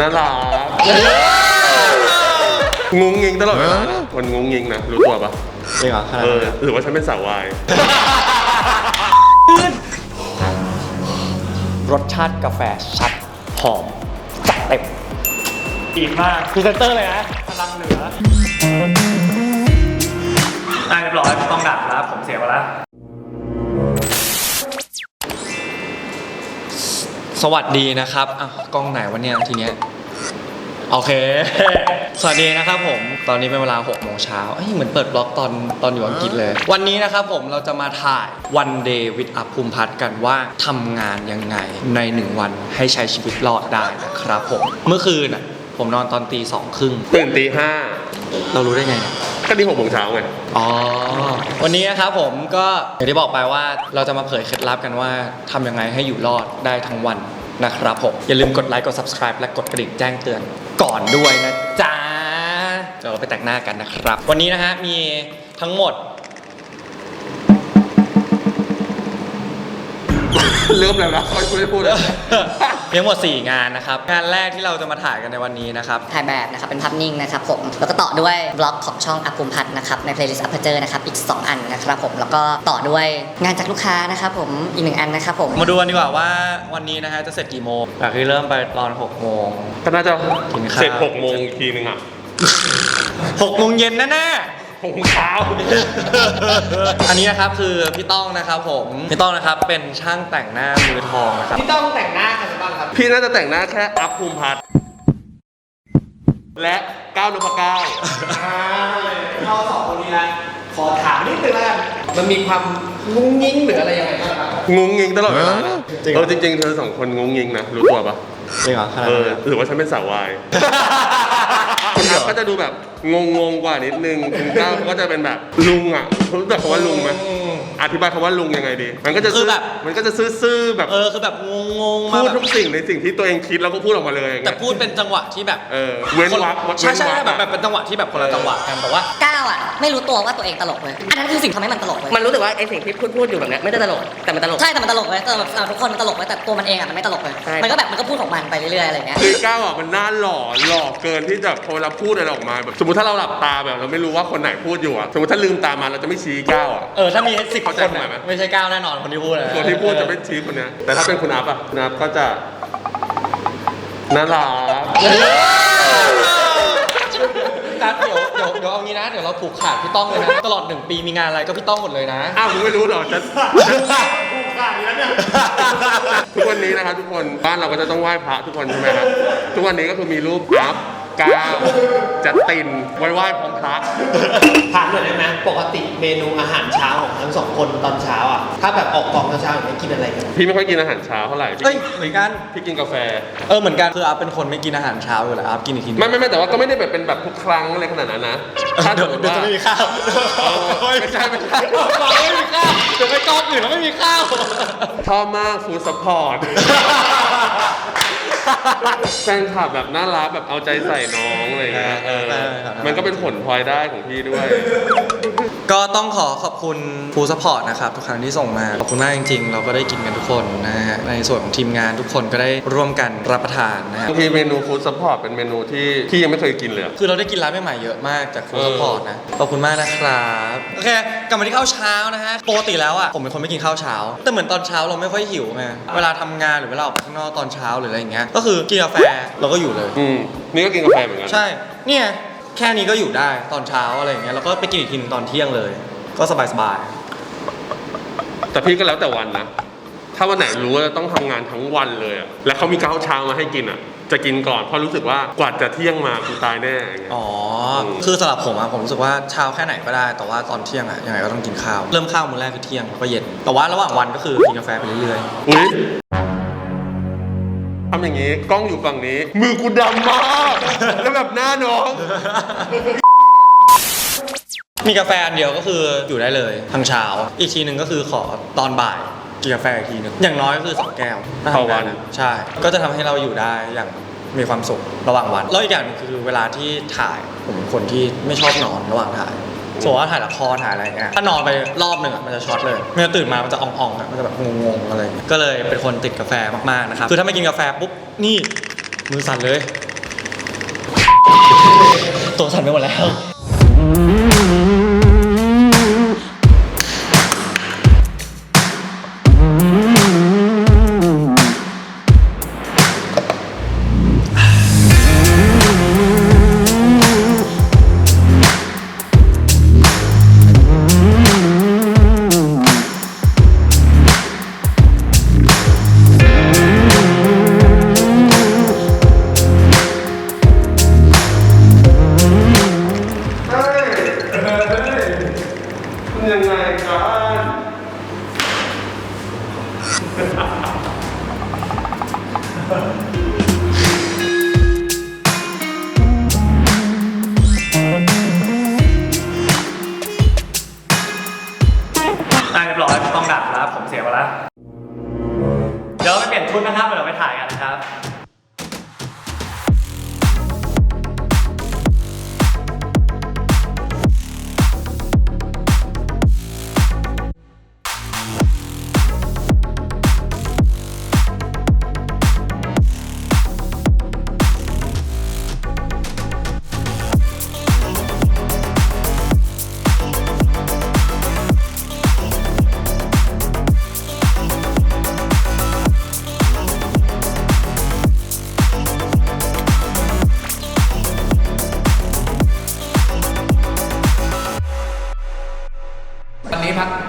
น่ารักงงงิงตลอดเวลานะคนงงงิงนะรู้ตัวปะจริงเหรอขนาดเอนั้นอเลยหรือว่าฉันเป็นสาววาย รสชาติกาแฟชัดหอมจัดเต็มดีมากพรีเซนเตอร์เลยนะพลังเหนืออะเรียบร้อยต้องดับแล้วผมเสียไปแล้ว สวัสดีนะครับอะกล้องไหนวันเนี้ยทีเนี้ย โอเค สวัสดีนะครับผม ตอนนี้เป็นเวลา6โมงเช้าเอ้ยเหมือนเปิดบล็อกตอนตอนอยู่อังกฤษเลย วันนี้นะครับผมเราจะมาถ่าย One Day with อัพภูมิพัฒน์กันว่าทำงานยังไงใน 1 วันให้ใช้ชีวิตรอดได้นะครับผม เมื่อคืนอะผมนอนตอนตีสองครึ่งตื่นตีห้าเรารู้ได้ไงเนี่ย ก็ดีหกโมงเช้าไง อ๋อ วันนี้นะครับผมก็อย่างที่บอกไปว่าเราจะมาเผยเคล็ดลับกันว่าทำยังไงให้อยู่รอดได้ทั้งวันนะครับผม อย่าลืมกดไลค์กด subscribe และกดกระดิ่งแจ้งเตือนก่อนด้วยนะจ๊ะเดี๋ยวเราไปแต่งหน้ากันนะครับ วันนี้นะฮะมีทั้งหมด เริ่มแล้วนะค่อยคุยพูดเลย มีทั้งหมด4 งานนะครับงานแรกที่เราจะมาถ่ายกันในวันนี้นะครับ ถ่ายแบบนะครับเป็นภาพนิ่งนะครับผม แล้วก็ต่อด้วยบล็อกของช่องอัพภูมิพัฒน์นะครับใน playlist Aperture นะครับอีก 2 อันนะครับผมแล้วก็ต่อด้วยงานจากลูกค้านะครับผมอีกหนึ่งอันนะครับผมมาดูกันดีกว่าว่าวันนี้นะฮะจะเสร็จกี่โมงจากที่เริ่มไปตอน6โมงก็น่าจะกินข้าวเสร็จหกโมงอีกทีนึงอะ 6โมงเย็นแน่ๆหก โมงเช้า อันนี้นะครับคือพี่ต้องนะครับผมพี่ต้องนะครับเป็นช่างแต่งหน้ามือทองนะครับ พี่ต้องแต่งหน้ากันบ้างครับ พี่น่าจะแต่งหน้าแค่อัพภูมิพัฒน์และก้าวนพเก้าเราสองคนนี้นะขอถามนิดนึงแล้วกันมันมีความงุ้งงิ้งหรืออะไรยังไงบ้างครับงงงิงตลอดเวลานะจริงเหรเอออจริงๆเธอสองคนงงงิงนะรู้ตัวปะจริงเหรอขนาดเอนั้นอเลยหรือว่าฉันเป็นสาววายคุณอัพก็จะดูแบบงงงๆกว่านิดนึงคุณก้าวก็จะเป็นแบบลุงอะรู้จักคำว่าลุงไหมอธิบายคำว่าลุงยังไงดี มันก็จะคือแบบ มันก็จะซื่อๆแบบเออคือแบบงงๆมาพูดแบบทุกสิ่งในสิ่งที่ตัวเองคิดแล้วก็พูดออกมาเลยแต่พูดเป็นจังหวะที่แบบเออเว้นวรรคใช่ใช่เว้นวรรคแบบอะแบบเป็นจังหวะที่แบบคนละจังหวะกันแต่ว่า ก้าวอะ ไม่รู้ตัวว่าตัวเองตลกเลยอันนั้นคือสิ่งทำให้มันตลกเลยมันรู้สึกว่าไอสิ่งที่พูดพูดอยู่แบบเนี้ยไม่ได้ตลกแต่มันตลก ใช่แต่มันตลกเลยแต่แบบอะทุกคนมันตลกเลยแต่ตัวมันเองอะมันไม่ตลกเลยใช่ มันก็แบบมันก็พูดของมันไปเรื่อยๆอะไรอย่างเงี้ย คือก้าวอะมันหน้าหล่อหล่อเกินที่จะพอเวลาพูดอะไรออกมาแบบสมมติถ้าเราหลับตาแบบเราไม่รู้ว่าคนไหนพูดอยู่อะสมมติถ้าลืมตามาเราจะไม่ชี้ก้าวอะเออถ้ามีสิบคเข้านใจความหมายไหม ไม่ใช่ก้าวแน่นอนคนที่พูดเลยคนที่พูดจะไม่ชี้คนเนี้ยแต่ถ้าเป็นคุณอัพอะคุณอัพก็จะน่ารักนัดเดี๋ยวเดี๋ยวเดี๋ยวเอางี้นะ เดี๋ยวเราผูกขาดพี่ต้องเลยนะตลอดหนึ่งปีมีงานอะไรก็พี่ต้องหมดเลยนะ อ้าวมึงไม่รู้เหรอฉันทุกวันนี้นะครับทุกคนบ้านเราก็จะต้องไหว้พระทุกคนใช่ไหมครับทุกวันนี้ก็คือมีรูปอัพ ก้าวจัดตินไว้ไหว้พร้อมพระถามหน่อยได้ไหมปกติเมนูอาหารเช้าของทั้งสองคนตอนเช้าอะ ถ้าแบบออกกองตอนเช้าอย่างนี้ยกินอะไรกัน พี่ไม่ค่อยกินอาหารเช้าเท่าไหร่พี่เอ้ยเหมือนกันพี่กินกาแฟ เออเหมือนกันคืออาเป็นคนไม่กินอาหารเช้าอยู่แล้วอากินอีกทีนึงไม่ไม่ไม่แต่ว่าก็ไม่ได้แบบเป็นแบบทุกครั้งอะไรขนาดนั้นนะถ้าสเดี๋ยวมมติเดี๋ยวว่าจะไม่มีข้าวเออไม่ใช่ไม่ใช่ไม่มีข้าวเดี๋ยวไปกองอื่นแล้วไม่มีข้าว ชอบมากฟู้ดซัพพอร์ต แฟนคลับแบบน่ารักแบบเอาใจใส่น้องอะไรอย่างเงี้ยเออเออครับ มันก็เป็นผลพลอยได้ของพี่ด้วย ก็ต้องขอขอบคุณฟูสปอร์ตนะครับทุกครั้งที่ส่งมา ขอบคุณมากจริงๆ เราก็ได้กินกันทุกคนนะฮะในส่วนของทีมงานทุกคนก็ได้ร่วมกันรับประทานนะฮะบางทีเมนูฟู้ดซัพพอร์ตเป็นเมนูที่พี่ยังไม่เคยกินเลยอะ คือเราได้กินร้านใหม่ๆเยอะมากจากฟูสปอร์ตนะขอบคุณมากนะครับโอเคกลับมาที่ข้าวเช้านะฮะปกติแล้วอะผมเป็นคนไม่กินข้าวเช้า แต่เหมือนตอนเช้าเราไม่ค่อยหิวไงเวลาทำงานหรือเวลาออกไปข้างนอกตอนเช้าหรืออะไรอย่างเงี้ยก็คือกินกาแฟเราก็อยู่เลย อืมนี่ก็กินกาแฟเหมือนกันใช่ เนี่ยแค่นี้ก็อยู่ได้ตอนเช้าอะไรอย่างเงี้ยแล้วก็ไปกินอีกทีหนึงตอนเที่ยงเลย ก็สบายๆแต่พี่ก็แล้วแต่วันนะ ถ้าวันไหนรู้ว่าจะต้องทำงานทั้งวันเลยอะแล้วเขามีข้าวเช้ามาให้กินอะจะกินก่อนเพราะรู้สึกว่ากว่าจะเที่ยงมากูตายแน่อย่างเงี้ยอ๋อม คือสำหรับผมอะผมรู้สึกว่าเช้าแค่ไหนก็ได้ แต่ว่าตอนเที่ยงอะยังไงก็ต้องกินข้าว เริ่มข้าวมื้อแรกคือเที่ยงแล้วก็เย็น แต่ว่าระหว่างวันก็คือกินกาแฟไปเรื่อยอุ้ยทำอย่างงี้ กล้องอยู่ฝั่งนี้ มือกูดำมาก แล้วแบบหน้าน้องๆมีกาแฟอันเดียวก็คืออยู่ได้เลยทั้งเช้า อีกทีหนึ่งก็คือขอตอนบ่ายกินกาแฟอีกทีหนึ่งอย่างน้อยก็คือสองแก้วต่อวัน ใช่ ก็จะทำให้เราอยู่ได้อย่างมีความสุขระหว่างวัน แล้วอีกอย่างหนึงคือเวลาที่ถ่ายผมเป็นคนที่ไม่ชอบนอนระหว่างถ่าย สมมติว่าถ่ายละครถ่ายอะไรเงี้ยถ้านอนไปรอบหนึ่งอะมันจะช็อตเลยมันจะตื่นมามันจะอ่องๆอะมันจะแบบงงๆอะไรเงี้ยก็เลยเป็นคนติดกาแฟมากๆนะครับคือถ้าไม่กินกาแฟปุ๊บนี่มือสั่นเลย ตัวสั่นไปหมดแล้ว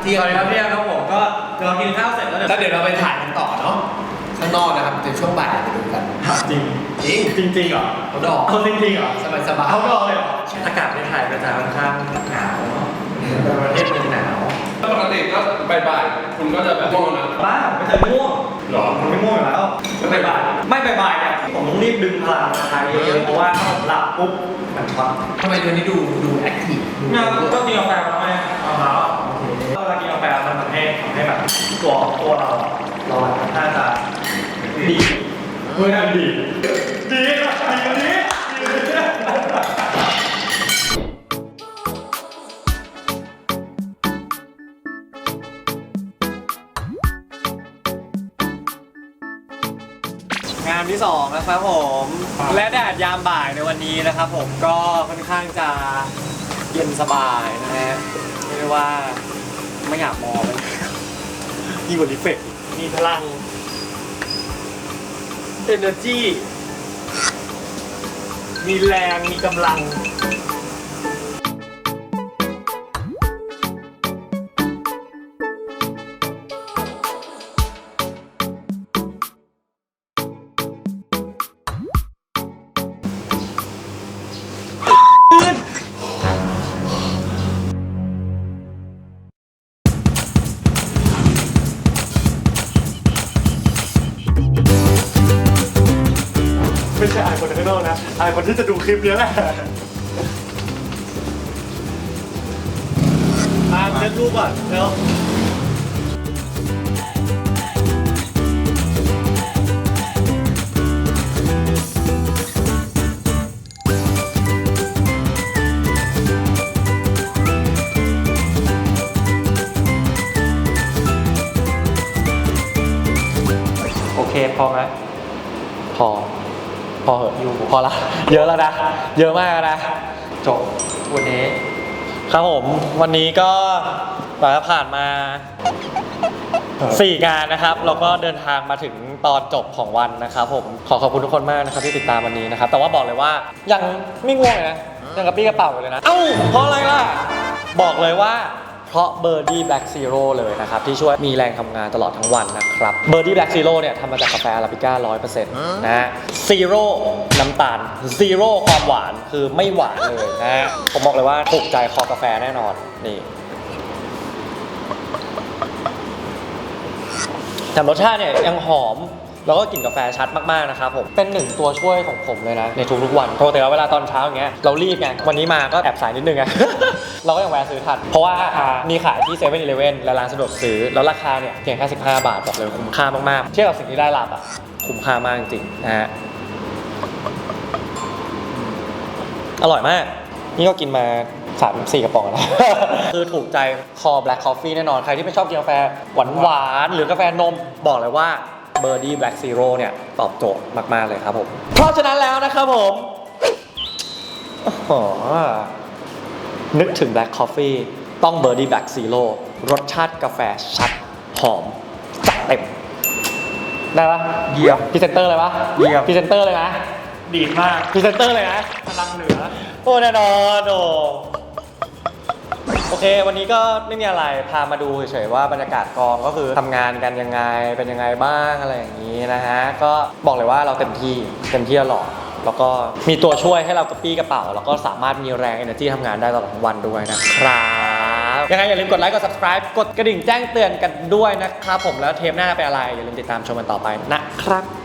เที่ยงสวัสดีครับพี่ครับผมก็เดี๋ยวเรากินข้าวเสร็จแล้วเดี๋ยวแล้วเดี๋ยวเราไปถ่ายกันต่อเนาะข้างนอกนะครับเดี๋ยวช่วงบ่ายไปดูกันจริงจริงจริงจริงเหรอเขาดอกเอาจริงจริงเหรอสบายสบายเอาดอกเลยเหรออากาศในไทยก็จะค่อนข้างหนาวเนาะเป็นประเทศหนึงหนาวปกติก็บ่ายๆคุณก็จะแบบง่วงนะบ้าไม่เคยง่วงหรอมันไม่ง่วงอยู่แล้วไม่บ่ายๆไม่บ่ายๆเนี่ยผมต้องรีบดึงพลังมาใช้เยอะๆเพราะว่าถ้าผมหลับปุ๊บมันช็อตทำไมตัวนี้ดูดูแอคทีฟดูเนี่ยก็กินกาแฟมาไหมเอามาโอเคเวลากินกาแฟมันทำ ให้แบบตัวตัวเราเราน่าจะดีเฮ้ยดีดีดีดีดีดีงานที่สองนะครับผม และแดดยามบ่ายในวันนี้นะครับผมก็ค่อนข้างจะเย็นสบายนะฮะเรียกได้ว่าไม่อยากมองเลย ยิ่งกว่าลิเฟกต์มีพลัง เอเนอร์จี มีแรง มีกำลัง ไม่ใช่อายคนข้างนอกนะอายคนที่จะดูคลิปเนี้ยแหละมาเช็ดรูปก่อนเร็วโอเคพอไหมพอ พอเหอะอยู่พอละ เยอะแล้วนะ เยอะมากนะ จบวันนี้ ครับผม วันนี้ก็หลังจาผ่านมาสี่งานนะครับแล้วก็เดินทางมาถึงตอนจบของวันนะครับผมขอขอบคุณทุกคนมากนะครับที่ติดตามวันนี้นะครับ แต่ว่าบอกเลยว่ายังไม่ง่วงเลยนะยังกระปี้กระเป๋าเลยนะ เอ้าเพราะอะไรล่ะ บอกเลยว่า เพราะ Birdie Black Zero เลยนะครับ ที่ช่วยมีแรงทำงานตลอดทั้งวันนะครับ Birdie Black Zero เนี่ยทำมาจากกาแฟอาราบิก้า100%นะฮะ Zero น้ำตาล Zero ความหวานคือไม่หวานเลยนะฮะผมบอกเลยว่าถูกใจคอกาแฟแน่นอนนี่แต่รสชาติเนี่ยยังหอม แล้วก็กลิ่นกาแฟชัดมากๆนะครับผมเป็นหนึ่งตัวช่วยของผมเลยนะในทุกๆวันปกติแล้วเวลาตอนเช้าอย่างเงี้ยเรารีบไงวันนี้มาก็แอบสายนิดนึงไง เราก็ยังแวะซื้อทันเพราะว่ามีขายที่เซเว่นอีเลเว่นและร้านสะดวกซื้อแล้วราคาเนี่ยเพียงแค่15 บาทบอกเลยคุ้มค่ามากๆเทียบกับสิ่งที่ได้รับอะคุ้มค่ามากจริงๆนะฮะอร่อยมาก นี่ก็กินมาสามสี่กระป๋องแล้ว คือถูกใจคอ Black Coffee แน่นอน ใครที่ไม่ชอบกินกาแฟหวานหวานหรือกาแฟนม บอกเลยว่า Birdie Black Zero เนี่ยตอบโจทย์มาก ๆ เลยครับผม เพราะฉะนั้นแล้วนะครับผมอ๋อนึกถึง Black Coffee ต้อง Birdie Black Zero รสชาติกาแฟชัด หอม จัดเต็ม ได้ปะเยี่ยมพรีเซนเตอร์เลยปะเยี่ยม พรีเซนเตอร์เลยนะ ดีมากพรีเซนเตอร์เลยนะพลังเหนือ โอ้แน่นอนโอ้ โอเค วันนี้ก็ไม่มีอะไรพามาดูเฉยๆว่าบรรยากาศกองก็คือทำงานกันยังไงเป็นยังไงบ้างอะไรอย่างนี้นะฮะก็บอกเลยว่าเราเต็มที่เต็มที่ตลอดแล้วก็มีตัวช่วยให้เรากระปี้กระเป๋า แล้วก็สามารถมีแรง energy ทำงานได้ตลอดทั้งวันด้วยนะครับยังไงอย่าลืมกดไลค์กด subscribe กดกระดิ่งแจ้งเตือนกันด้วยนะครับผมแล้วเทปหน้าเป็นอะไรอย่าลืมติดตามชมกันต่อไปนะครับ